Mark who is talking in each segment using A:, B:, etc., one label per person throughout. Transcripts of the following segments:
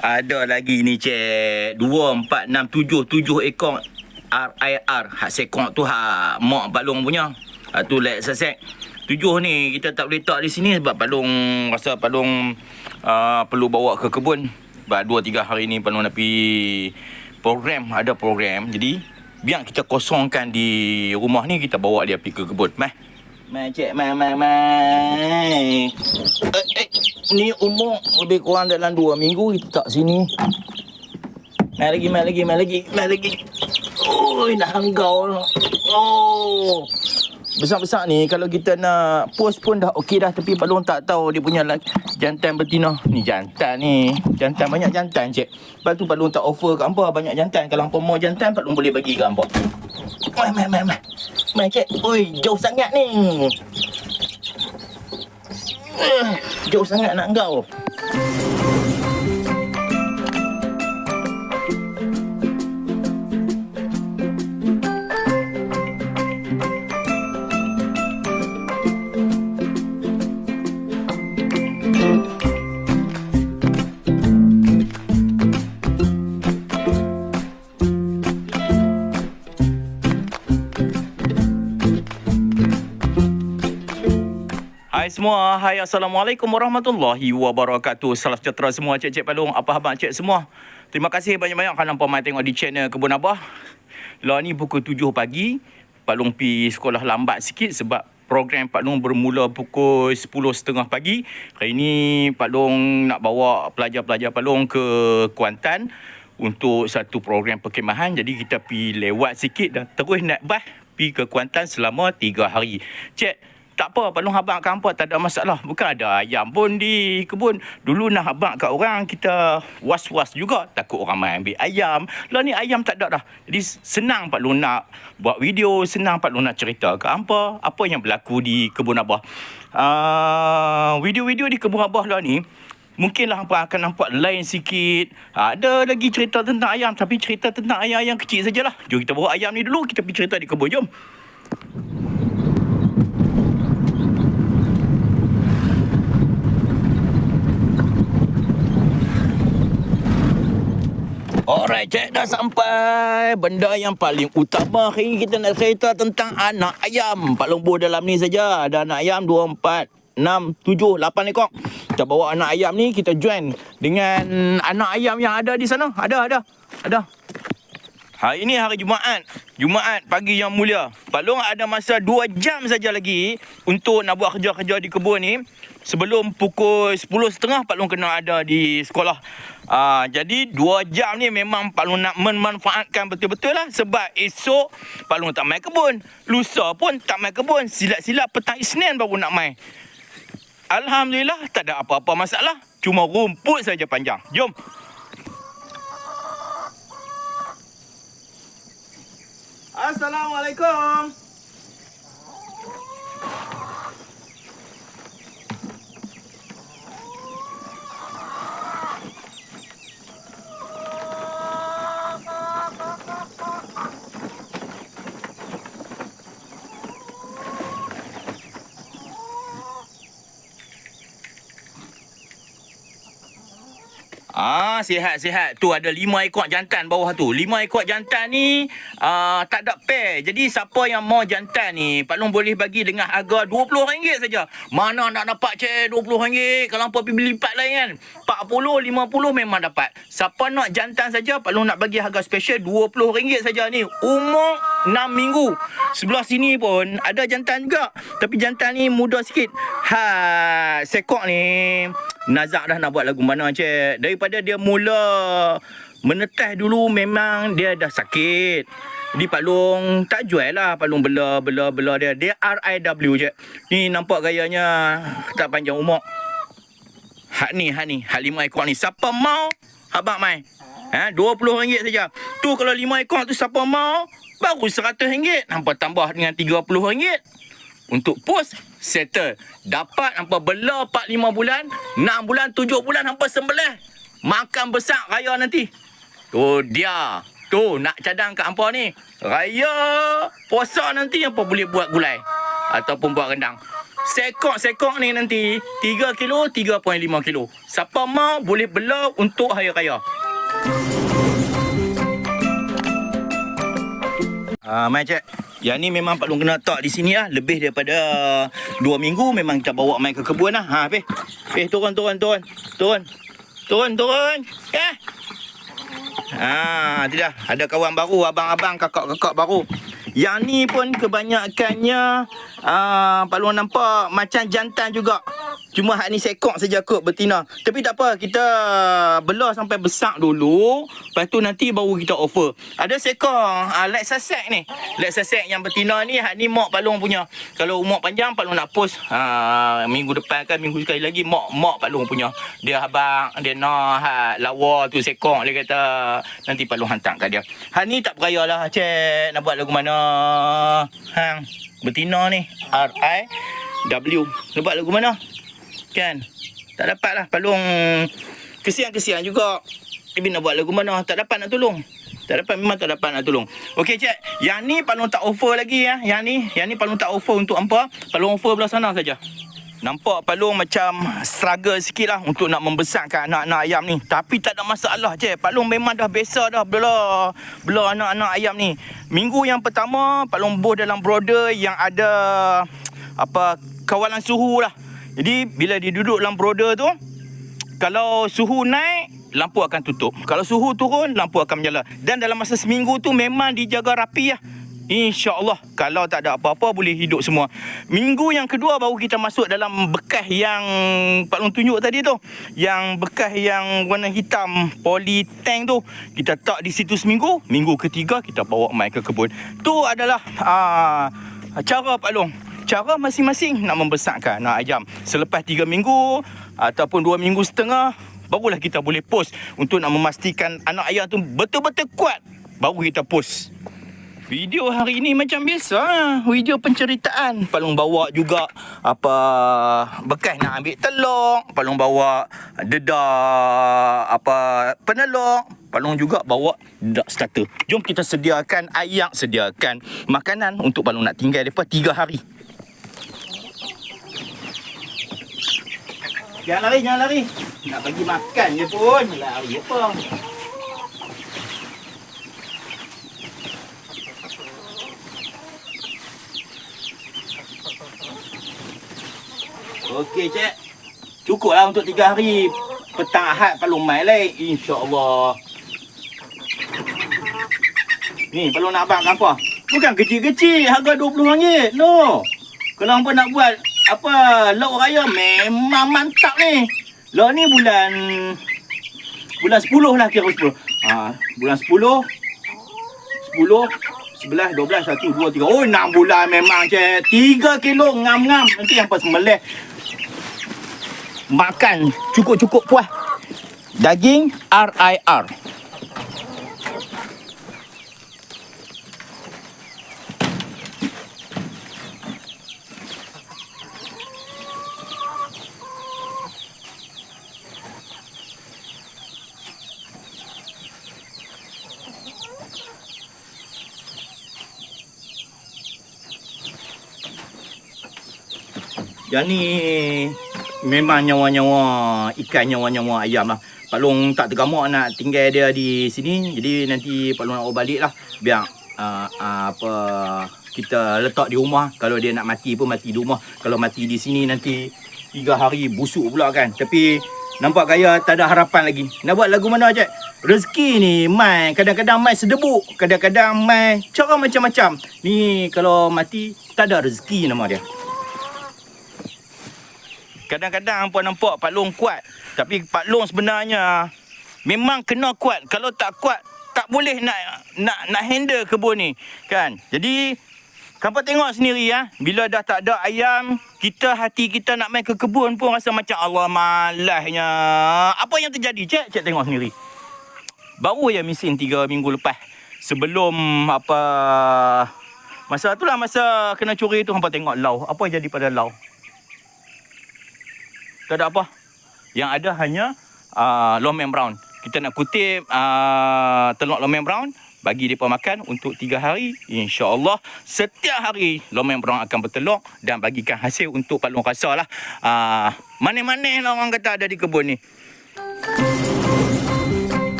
A: Ada lagi ni cik. Dua, empat, enam, tujuh. Tujuh ekor RIR. Hak sekok tu hak mak balung punya. Hak tu lek sesek. Tujuh ni kita tak boleh tak di sini sebab palung rasa palung uh, perlu bawa ke kebun. Sebab dua tiga hari ni palung nak pergi program. Ada program. Jadi biar kita kosongkan di rumah ni kita bawa dia pergi ke kebun. Meh. Mai cik, mai, mai, mai. Eh, eh, ni umur lebih kurang dalam dua minggu kita tak sini. Mai lagi, mai lagi, mai lagi, mai lagi. Oh, nak hanggau. Oh. Besar-besar ni kalau kita nak post pun dah okey dah tapi Palung tak tahu dia punya jantan betina. Ni jantan ni. Jantan banyak jantan cik. Lepas tu Palung tak offer kat hampa banyak jantan. Kalau hampa mau jantan Palung boleh bagi kat hampa. Mai mai mai mai. Mai cik. Oi, jauh sangat ni. Eh, Jauh sangat nak kau. Semua, hai Assalamualaikum warahmatullahi wabarakatuh. Salam sejahtera semua cik-cik palung, apa khabar cik? Semua? Terima kasih banyak-banyak kerana mai tengok di channel Kebun Abah. Lah ni pukul 7 pagi Palung pi sekolah lambat sikit sebab program Pak Long bermula pukul 10.30 pagi. Hari ni Pak Long nak bawa pelajar-pelajar Pak Long ke Kuantan untuk satu program perkhemahan. Jadi kita pi lewat sikit dan terus naik bas pi ke Kuantan selama 3 hari. Cik, tak apa, Pak Long habaq kat hampa tak ada masalah. Bukan ada ayam pun di kebun. Dulu nak habaq kat orang, kita was-was juga. Takut orang main ambil ayam. Lah ni ayam tak ada dah. Jadi senang Pak Long nak buat video, senang Pak Long nak cerita kat hampa. Apa yang berlaku di kebun Abah. Uh, video-video di kebun Abah lah ni, Mungkinlah hampa akan nampak lain sikit. Ha, ada lagi cerita tentang ayam. Tapi cerita tentang ayam yang kecil sajalah. Jom kita bawa ayam ni dulu. Kita pergi cerita di kebun. Jom. Alright, cik dah sampai. Benda yang paling utama hari ni kita nak cerita tentang anak ayam. Pak Lombo dalam ni saja. Ada anak ayam 2, 4, 6, 7, 8 ekor. Kita bawa anak ayam ni, kita join dengan anak ayam yang ada di sana. Ada, ada. Ada. Hari ini hari Jumaat. Jumaat pagi yang mulia. Pak Long ada masa 2 jam saja lagi untuk nak buat kerja-kerja di kebun ni. Sebelum pukul 10.30 Pak Long kena ada di sekolah. Uh, jadi 2 jam ni memang Pak Long nak memanfaatkan betul-betul lah. Sebab esok Pak Long tak main kebun. Lusa pun tak main kebun. Silat-silat petang Isnin baru nak main. Alhamdulillah tak ada apa-apa masalah. Cuma rumput saja panjang. Jom. Assalamualaikum. Ah, sihat-sihat. Tu ada lima ekor jantan bawah tu. Lima ekor jantan ni uh, tak ada pair. Jadi siapa yang mau jantan ni, Pak Long boleh bagi dengan harga RM20 saja. Mana nak dapat cek RM20 kalau hampa pergi beli lipat lain kan. 40, 50 memang dapat. Siapa nak jantan saja, Pak Long nak bagi harga special RM20 saja ni. Umur 6 minggu. Sebelah sini pun ada jantan juga. Tapi jantan ni muda sikit. Ha, sekok ni Nazak dah nak buat lagu mana cik Daripada dia mula Menetas dulu memang dia dah sakit Jadi Pak Long tak jual lah Pak Long bela bela bela dia Dia RIW je Ni nampak gayanya Tak panjang umur. Hak ni hak ni. Hak lima ekor ni. Siapa mau? Habak mai. Ha, RM20 saja. Tu kalau lima ekor tu siapa mau? Baru RM100. Hampa tambah dengan RM30 untuk post settle. Dapat hampa bela 4 5 bulan, 6 bulan, 7 bulan hampa sembelih. Makan besar raya nanti. Tu dia. Tu nak cadang kat hampa ni. Raya puasa nanti hampa boleh buat gulai ataupun buat rendang. Sekok-sekok ni nanti 3 kilo, 3.5 kilo. Siapa mau boleh bela untuk hari raya. Ah, mai cik. Yang ni memang Pak Long kena tak di sini lah. Lebih daripada 2 minggu memang kita bawa mai ke kebun lah. Ha, Peh. Peh, turun, turun, turun. Turun. Turun, turun. Eh. Ha, tidak. Ada kawan baru, abang-abang, kakak-kakak baru. Yang ni pun kebanyakannya uh, Pak Long nampak macam jantan juga. Cuma hak ni sekok saja kot betina. Tapi tak apa, kita belah sampai besar dulu. Lepas tu nanti baru kita offer. Ada sekor uh, Lex Sussex ni. Lex Sussex yang betina ni, hak ni mak Pak Long punya. Kalau umur panjang, Pak Long nak post uh, minggu depan kan, minggu sekali lagi, mak mak Pak Long punya. Dia abang, dia nak hak lawa tu sekor. Dia kata nanti Pak Long hantar kat dia. Hak ni tak peraya lah, cik. Nak buat lagu mana? Hang, betina ni. R-I-W. Nak buat lagu mana? Kan? Tak dapat lah. Palung kesian-kesian juga. Tapi nak buat lagu mana? Tak dapat nak tolong. Tak dapat memang tak dapat nak tolong. Okey cik, yang ni Palung tak offer lagi ya. Yang ni, yang ni Palung tak offer untuk hampa. Palung offer belah sana saja. Nampak Palung macam struggle sikit lah untuk nak membesarkan anak-anak ayam ni. Tapi tak ada masalah cik. Palung memang dah biasa dah belah, belah anak-anak ayam ni. Minggu yang pertama, Palung buh dalam broader yang ada apa kawalan suhu lah. Jadi bila dia duduk dalam broader tu kalau suhu naik lampu akan tutup. Kalau suhu turun lampu akan menyala. Dan dalam masa seminggu tu memang dijaga rapi lah. InsyaAllah Kalau tak ada apa-apa Boleh hidup semua Minggu yang kedua Baru kita masuk dalam Bekas yang Pak Long tunjuk tadi tu Yang bekas yang Warna hitam Polytank tu Kita tak di situ seminggu Minggu ketiga Kita bawa mai ke kebun Tu adalah aa, Cara Pak Long cara masing-masing nak membesarkan anak ayam. Selepas 3 minggu ataupun 2 minggu setengah, barulah kita boleh post untuk nak memastikan anak ayam tu betul-betul kuat. Baru kita post. Video hari ini macam biasa, video penceritaan. Palung bawa juga apa bekas nak ambil telur, palung bawa dedah apa penelok, palung juga bawa dedak starter. Jom kita sediakan ayam, sediakan makanan untuk palung nak tinggal depa 3 hari. Jangan lari, jangan lari. Nak bagi makan je pun. Lari apa? Okey, cik. Cukuplah untuk tiga hari. Petang Ahad Palung mai lagi. InsyaAllah. Ni, Palung nak abang apa? Bukan kecil-kecil. Harga RM20. No. Kalau hampa nak buat apa lauk raya memang mantap ni. Lauk ni bulan bulan 10 lah kira 10. Ha, bulan 10 10 11 12 1 2 3. Oh 6 bulan memang cik. 3 kilo ngam-ngam. Nanti hampa sembelih makan cukup-cukup puas. Daging RIR. Yang ni memang nyawa-nyawa ikan nyawa-nyawa ayam lah. Pak Long tak tergamak nak tinggal dia di sini. Jadi nanti Pak Long nak bawa balik lah. Biar uh, uh, apa kita letak di rumah. Kalau dia nak mati pun mati di rumah. Kalau mati di sini nanti tiga hari busuk pula kan. Tapi nampak gaya tak ada harapan lagi. Nak buat lagu mana je? Rezeki ni mai. Kadang-kadang mai sedebuk. Kadang-kadang mai cara macam-macam. Ni kalau mati tak ada rezeki nama dia. Kadang-kadang hampa nampak Pak Long kuat. Tapi Pak Long sebenarnya memang kena kuat. Kalau tak kuat, tak boleh nak nak nak handle kebun ni. Kan? Jadi, hampa tengok sendiri ya. Bila dah tak ada ayam, kita hati kita nak main ke kebun pun rasa macam Allah malasnya. Apa yang terjadi? Cik, cik tengok sendiri. Baru ya mesin 3 minggu lepas. Sebelum apa... Masa tu lah masa kena curi tu hampa tengok lau. Apa yang jadi pada lau? Tak ada apa. Yang ada hanya uh, lomeng brown. Kita nak kutip uh, telur lomeng brown, bagi mereka makan untuk tiga hari. InsyaAllah setiap hari lomeng berang akan bertelur dan bagikan hasil untuk Pak Long rasa lah. Uh, mana-mana lah orang kata ada di kebun ni.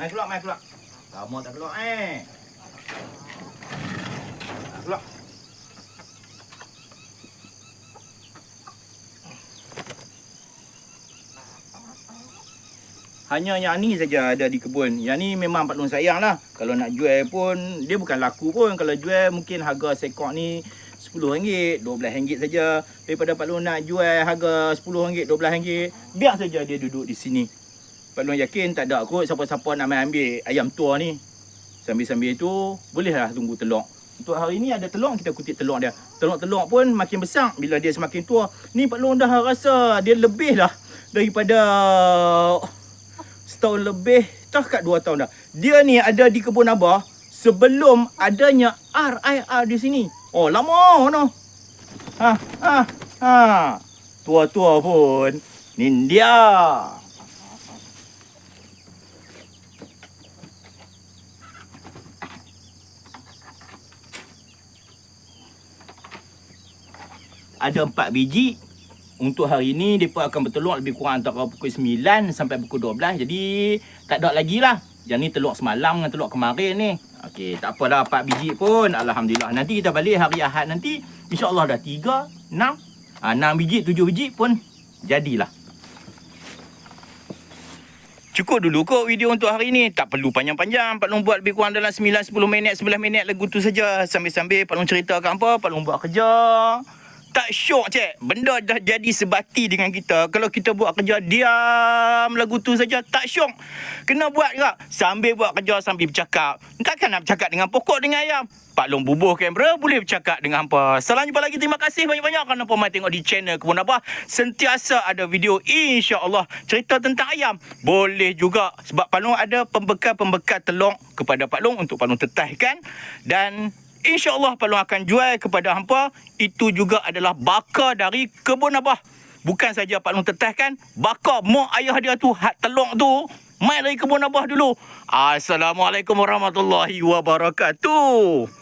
A: Mai keluar, mai keluar. Lama tak keluar eh. Keluar. Hanya yang ni saja ada di kebun. Yang ni memang Pak Long sayang lah. Kalau nak jual pun, dia bukan laku pun. Kalau jual mungkin harga sekok ni RM10, RM12 saja. Daripada Pak Long nak jual harga RM10, RM12, biar saja dia duduk di sini. Pak Long yakin tak ada kot siapa-siapa nak main ambil ayam tua ni. Sambil-sambil tu, bolehlah tunggu telur. Untuk hari ni ada telur, kita kutip telur dia. Telur-telur pun makin besar bila dia semakin tua. Ni Pak Long dah rasa dia lebih lah daripada setahun lebih. Tak kat dua tahun dah. Dia ni ada di kebun Abah sebelum adanya RIR di sini. Oh, lama no. Ha, ha, ha. Tua-tua pun. Ni ada empat biji. Untuk hari ni, mereka akan bertelur lebih kurang antara pukul 9 sampai pukul 12. Jadi, tak ada lagi lah. Yang ni telur semalam dengan telur kemarin ni. Okey, tak apalah empat biji pun. Alhamdulillah. Nanti kita balik hari Ahad nanti. InsyaAllah dah tiga, enam. Ha, enam biji, tujuh biji pun jadilah. Cukup dulu kot video untuk hari ni. Tak perlu panjang-panjang. Pak Long buat lebih kurang dalam 9-10 minit, 11 minit lagu tu saja. Sambil-sambil Pak Long ceritakan apa. Pak Long buat kerja. Tak syok cik. Benda dah jadi sebati dengan kita. Kalau kita buat kerja diam lagu tu saja tak syok. Kena buat juga. Sambil buat kerja sambil bercakap. Takkan nak bercakap dengan pokok dengan ayam. Pak Long bubuh kamera boleh bercakap dengan apa. Salam jumpa lagi. Terima kasih banyak-banyak kerana pemain tengok di channel Kebun Abah. Sentiasa ada video insya-Allah cerita tentang ayam. Boleh juga sebab Pak Long ada pembekal-pembekal telur kepada Pak Long untuk Pak Long tetahkan dan InsyaAllah Long akan jual kepada hampa. Itu juga adalah bakar dari kebun Abah. Bukan saja Pak Long tetahkan, bakar mak ayah dia tu, hat telur tu, mai dari kebun Abah dulu. Assalamualaikum warahmatullahi wabarakatuh.